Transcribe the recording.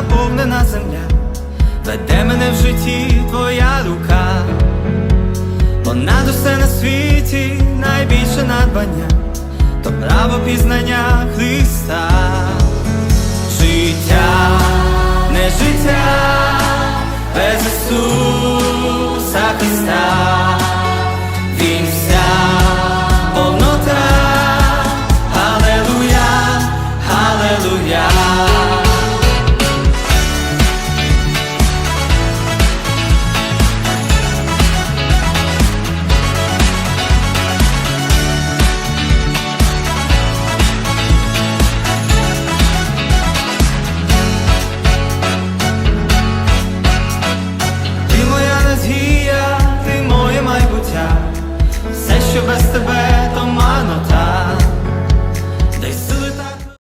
Заповнена земля, веде мене в житті твоя рука, понад усе на світі найбільше надбання, то право пізнання Христа, життя, не життя без Ісуса Христа. Sylvester